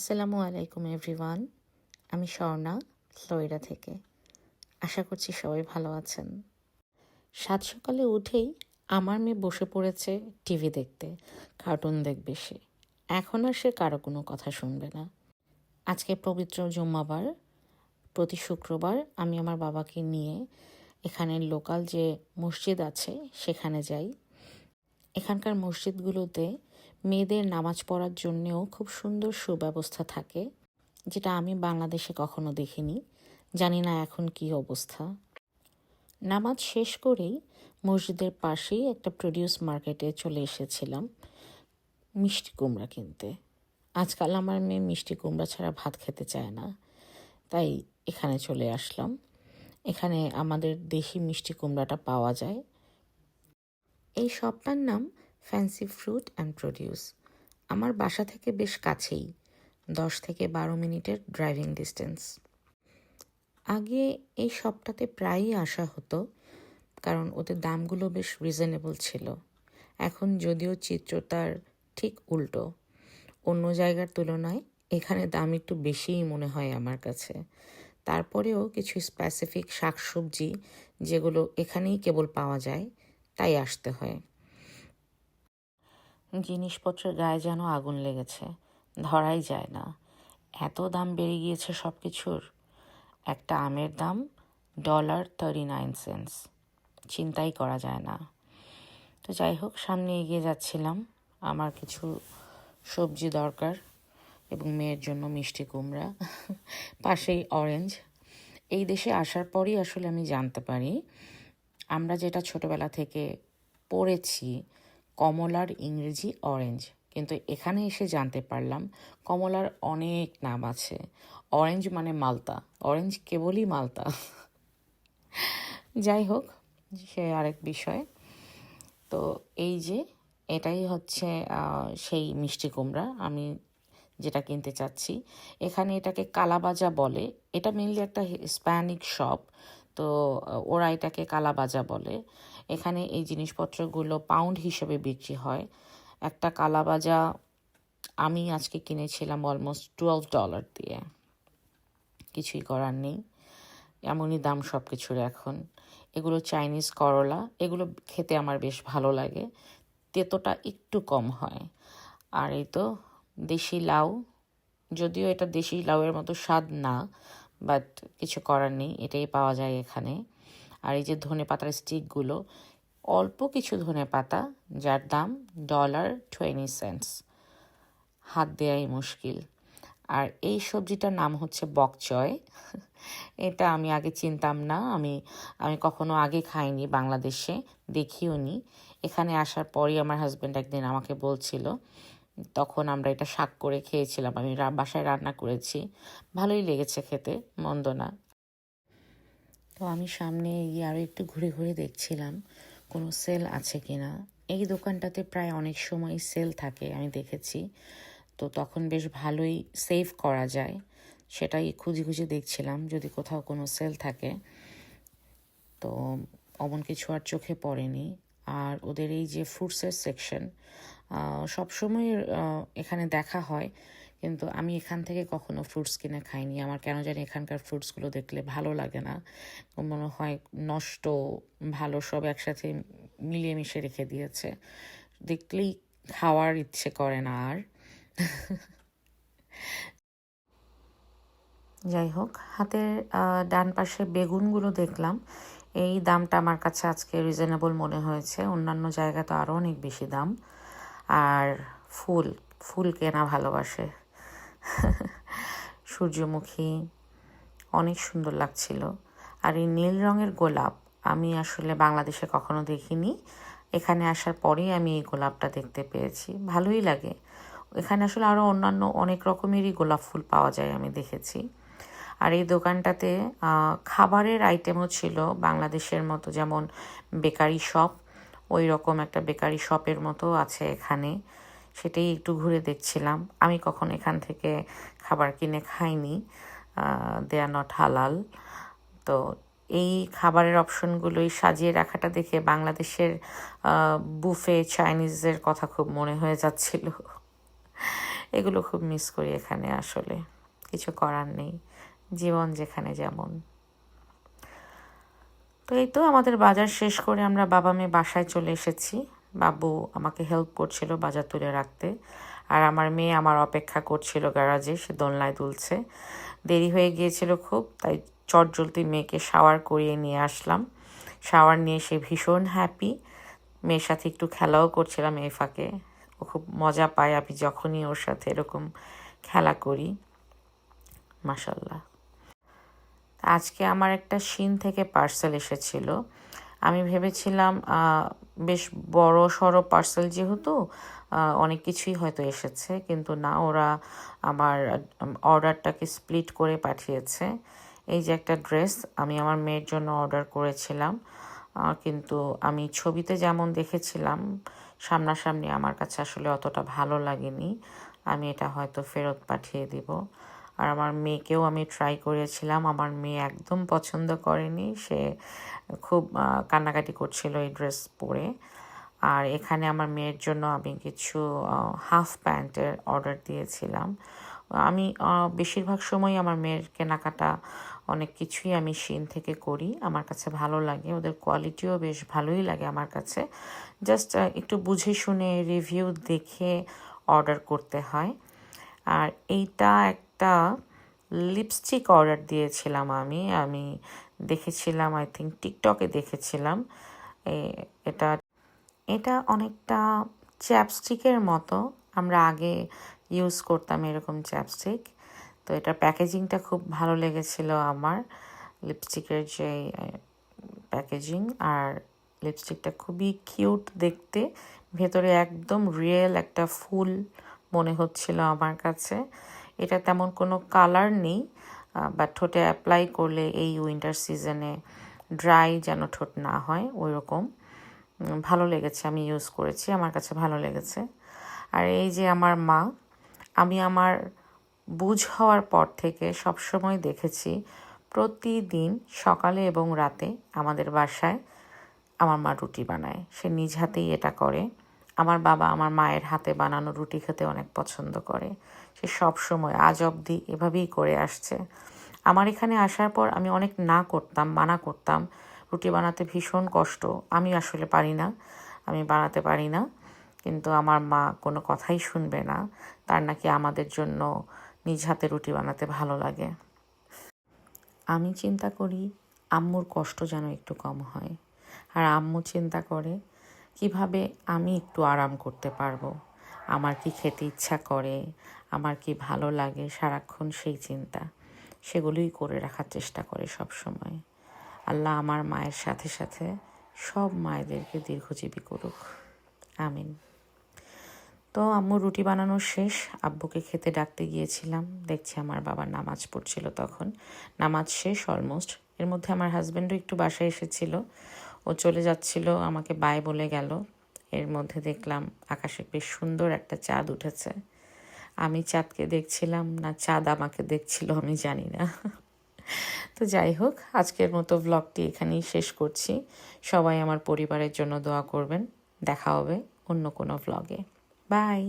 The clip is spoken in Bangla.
আসসালামু আলাইকুম, এভরিওয়ান। আমি স্বর্ণা, ফ্লোরিডা থেকে। আশা করছি সবাই ভালো আছেন। সাত সকালে উঠেই আমার মেয়ে বসে পড়েছে টিভি দেখতে, কার্টুন দেখবে সে। এখন আর সে কারও কোনো কথা শুনবে না। আজকে পবিত্র জুম্মাবার। প্রতি শুক্রবার আমি আমার বাবাকে নিয়ে এখানের লোকাল যে মসজিদ আছে, সেখানে যাই। এখানকার মসজিদগুলোতে মেয়েদের নামাজ পড়ার জন্যেও খুব সুন্দর সুব্যবস্থা থাকে, যেটা আমি বাংলাদেশে কখনো দেখিনি। জানি না এখন কি অবস্থা। নামাজ শেষ করেই মসজিদের পাশেই একটা প্রডিউস মার্কেটে চলে এসেছিলাম, মিষ্টি কুমড়া কিনতে। আজকাল আমার মেয়ে মিষ্টি কুমড়া ছাড়া ভাত খেতে চায় না, তাই এখানে চলে আসলাম। এখানে আমাদের দেশি মিষ্টি কুমড়াটা পাওয়া যায়। এই শপটার নাম ফ্যান্সি ফ্রুট অ্যান্ড প্রডিউস আমার বাসা থেকে বেশ কাছেই, দশ থেকে বারো মিনিটের ড্রাইভিং ডিস্টেন্স আগে এই শপটাতে প্রায়ই আসা হতো, কারণ ওদের দামগুলো বেশ রিজনেবল ছিল। এখন যদিও চিত্রতার ঠিক উল্টো, অন্য জায়গার তুলনায় এখানে দাম একটু বেশিই মনে হয় আমার কাছে। তারপরেও কিছু স্পেসিফিক শাকসবজি যেগুলো এখানেই কেবল পাওয়া যায়, তাই আসতে হয়। জিনিসপত্রের গায়ে যেন আগুন লেগেছে। ধরাই যায় না। এত দাম বেড়ে গিয়েছে সব কিছুর একটা আমের দাম ডলার থার্টি নাইন সেন্স চিন্তাই করা যায় না। তো যাই হোক, সামনে এগিয়ে যাচ্ছিলাম। আমার কিছু সবজি দরকার এবং মেয়ের জন্য মিষ্টি কুমড়া। পাশেই অরেঞ্জ এই দেশে আসার পরই আসলে আমি জানতে পারি। আমরা যেটা ছোটবেলা থেকে পড়েছি কমলার ইংরেজি অরেঞ্জ কিন্তু এখানে এসে জানতে পারলাম কমলার অনেক নাম আছে। অরেঞ্জ মানে মালতা। অরেঞ্জ কেবলই মালতা। যাই হোক, সে আরেক বিষয়। তো এই যে, এটাই হচ্ছে সেই মিষ্টি কুমড়া। আমি যেটা কিনতে চাচ্ছি, এখানে এটাকে কালাবাজা বলে। এটা মেনলি একটা স্প্যানিক শপ তো ওরা এটাকে কালাবাজা বলে। এখানে এই জিনিসপত্রগুলো পাউন্ড হিসেবে বিক্রি হয়। একটা কালাবাজা আমি আজকে কিনেছিলাম অলমোস্ট টুয়েলভ ডলার দিয়ে। কিছুই করার নেই। এমনই দাম সব কিছুর এখন। এগুলো চাইনিজ করলা এগুলো খেতে আমার বেশ ভালো লাগে। তেতোটা একটু কম হয়। আর এই তো দেশি লাউ। যদিও এটা দেশি লাউয়ের মতো স্বাদ না বাট কিছু করার নেই, এটাই পাওয়া যায় এখানে। আর এই যে ধনে পাতার স্টিকগুলো, অল্প কিছু ধনে পাতা, যার দাম ডলার টোয়েন্টি সেন্টস। হাত দেওয়াই মুশকিল। আর এই সবজিটার নাম হচ্ছে বকচয় এটা আমি আগে চিনতাম না, আমি আমি কখনো আগে খাইনি বাংলাদেশে দেখিও নি এখানে আসার পরই আমার হাজব্যান্ড একদিন আমাকে বলছিল তখন আমরা এটা শাক করে খেয়েছিলাম। আমি বাসায় রান্না করেছি। ভালোই লেগেছে খেতে, মন্দ না। তো আমি সামনে গিয়ে আরও একটু ঘুরে ঘুরে দেখছিলাম কোনো সেল আছে কি না এই দোকানটাতে প্রায় অনেক সময় সেল থাকে, আমি দেখেছি। তো তখন বেশ ভালোই সেভ করা যায়। সেটাই খুঁজে খুঁজে দেখছিলাম যদি কোথাও কোনো সেল থাকে। তো অমন কিছু আর চোখে পড়েনি। আর ওদের এই যে ফ্রুটসের সেকশন সবসময় এখানে দেখা হয়। কিন্তু আমি এখান থেকে কখনো ফ্রুটস কিনে খাইনি। আমার কেন জানি এখানকার ফ্রুটসগুলো দেখলে ভালো লাগে না। মনে হয় নষ্ট, ভালো, সব একসাথে মিলিয়ে মিশে রেখে দিয়েছে। দেখলেই খাওয়ার ইচ্ছে করে না আর। যাই হোক, হাতের ডান পাশে বেগুনগুলো দেখলাম। এই দামটা আমার কাছে আজকে রিজনেবল মনে হয়েছে। অন্যান্য জায়গা তো আরও অনেক বেশি দাম। আর ফুল ফুল কেনা ভালোবাসে। সূর্যমুখী অনেক সুন্দর লাগছিল। আর এই নীল রঙের গোলাপ আমি আসলে বাংলাদেশে কখনো দেখিনি। এখানে আসার পরেই আমি এই গোলাপটা দেখতে পেয়েছি। ভালোই লাগে। এখানে আসলে আরও অন্যান্য অনেক রকমেরই গোলাপ ফুল পাওয়া যায় আমি দেখেছি। আর এই দোকানটাতে খাবারের আইটেমও ছিল বাংলাদেশের মতো, যেমন বেকারি শপ ওই রকম একটা বেকারি শপের মতো আছে এখানে। সেটাই একটু ঘুরে দেখছিলাম। আমি কখন এখান থেকে খাবার কিনে খাইনি। দে আর নট হালাল তো এই খাবারের অপশনগুলোই সাজিয়ে রাখাটা দেখে বাংলাদেশের বুফে চাইনিজের কথা খুব মনে হয়ে যাচ্ছিল। এগুলো খুব মিস করি এখানে আসলে। কিছু করার নেই। জীবন যেখানে যেমন। তো এই তো আমাদের বাজার শেষ করে আমরা বাবা মেয়ে বাসায় চলে এসেছি। বাবু আমাকে হেল্প করছিল বাজার তুলে রাখতে। আর আমার মেয়ে আমার অপেক্ষা করছিল গ্যারাজে সে দোলনায় দুলছে। দেরি হয়ে গিয়েছিল খুব, তাই চটজলতি মেয়েকে শাওয়ার করিয়ে নিয়ে আসলাম। শাওয়ার নিয়ে সে ভীষণ হ্যাপি মেয়ের সাথে একটু খেলাও করছিলাম এই ফাঁকে। ও খুব মজা পায়, আমি যখনই ওর সাথে এরকম খেলা করি। মাসাল্লাহ আজকে আমার একটা শিন থেকে পার্সেল এসেছিল। আমি ভেবেছিলাম বেশ বড় সড়ো পার্সেল যেহেতু অনেক কিছুই হয়তো এসেছে, কিন্তু না, ওরা আমার অর্ডারটাকে স্প্লিট করে পাঠিয়েছে। এই যে একটা ড্রেস, আমি আমার মেয়ের জন্য অর্ডার করেছিলাম কিন্তু আমি ছবিতে যেমন দেখেছিলাম, সামনাসামনি আমার কাছে আসলে অতটা ভালো লাগেনি। আমি এটা হয়তো ফেরত পাঠিয়ে দিব। আর আমার মেয়েকেও আমি ট্রাই করেছিলাম। আমার মেয়ে একদম পছন্দ করেনি। সে খুব কান্নাকাটি করছিল এই ড্রেস পরে। আর এখানে আমার মেয়ের জন্য আমি কিছু হাফ প্যান্টের অর্ডার দিয়েছিলাম। আমি বেশিরভাগ সময় আমার মেয়ের কেনাকাটা অনেক কিছুই আমি শিন থেকে করি। আমার কাছে ভালো লাগে। ওদের কোয়ালিটিও বেশ ভালোই লাগে আমার কাছে। জাস্ট একটু বুঝে শুনে রিভিউ দেখে অর্ডার করতে হয়। আর এইটা একটা লিপস্টিক অর্ডার দিয়েছিলাম আমি। আমি দেখেছিলাম আই থিঙ্ক টিকটকে দেখেছিলাম। এটা এটা অনেকটা চ্যাপস্টিকের মতো। আমরা আগে ইউজ করতাম এরকম চ্যাপস্টিক তো এটার প্যাকেজিংটা খুব ভালো লেগেছিল আমার লিপস্টিকের যে প্যাকেজিং আর লিপস্টিকটা খুবই কিউট দেখতে। ভেতরে একদম রিয়েল একটা ফুল মনে হচ্ছিল আমার কাছে। এটা তেমন কোনো কালার নেই বা ঠোঁটে অ্যাপ্লাই করলে এই উইন্টার সিজনে ড্রাই যেন ঠোঁট না হয় ওই রকম ভালো লেগেছে, আমি ইউজ করেছি, আমার কাছে ভালো লেগেছে। আর এই যে আমার মা, আমি আমার বুঝ হওয়ার পর থেকে সবসময় দেখেছি, প্রতিদিন সকালে এবং রাতে আমাদের বাসায় আমার মা রুটি বানায়। সে নিজ হাতেই এটা করে। আমার বাবা আমার মায়ের হাতে বানানো রুটি খেতে অনেক পছন্দ করে। সে সব সময় আজ অবধি এভাবেই করে আসছে। আমার এখানে আসার পর আমি অনেক না করতাম, মানা করতাম। রুটি বানাতে ভীষণ কষ্ট। আমি আসলে পারি না। আমি বানাতে পারি না। কিন্তু আমার মা কোনো কথাই শুনবে না। তার নাকি আমাদের জন্য নিজ হাতে রুটি বানাতে ভালো লাগে। আমি চিন্তা করি, আম্মুর কষ্ট যেন একটু কম হয়। আর আম্মু চিন্তা করে কীভাবে আমি একটু আরাম করতে পারব? আমার কি খেতে ইচ্ছা করে? আমার কি ভালো লাগে সারাক্ষণ সেই চিন্তা? সেগুলোই করে রাখার চেষ্টা করে সব সময় আল্লাহ আমার মায়ের সাথে সাথে সব মায়েদেরকে দীর্ঘজীবী করুক। আমিন। তো আম্মু রুটি বানানো শেষ। আব্বুকে খেতে ডাকতে গিয়েছিলাম। দেখছি আমার বাবা নামাজ পড়ছিল তখন। নামাজ শেষ অলমোস্ট। এর মধ্যে আমার হাজব্যান্ডও একটু বাসায় এসেছিল। ও চলে যাচ্ছিল, আমাকে বাই বলে গেল। এর মধ্যে দেখলাম আকাশে বেশ সুন্দর একটা চাঁদ উঠেছে। আমি চাঁদকে দেখছিলাম না চাঁদ আমাকে দেখছিল আমি জানি না। তো যাই হোক, আজকের মতো ব্লগটি এখানেই শেষ করছি। সবাই আমার পরিবারের জন্য দোয়া করবেন। দেখা হবে অন্য কোনো ব্লগে বাই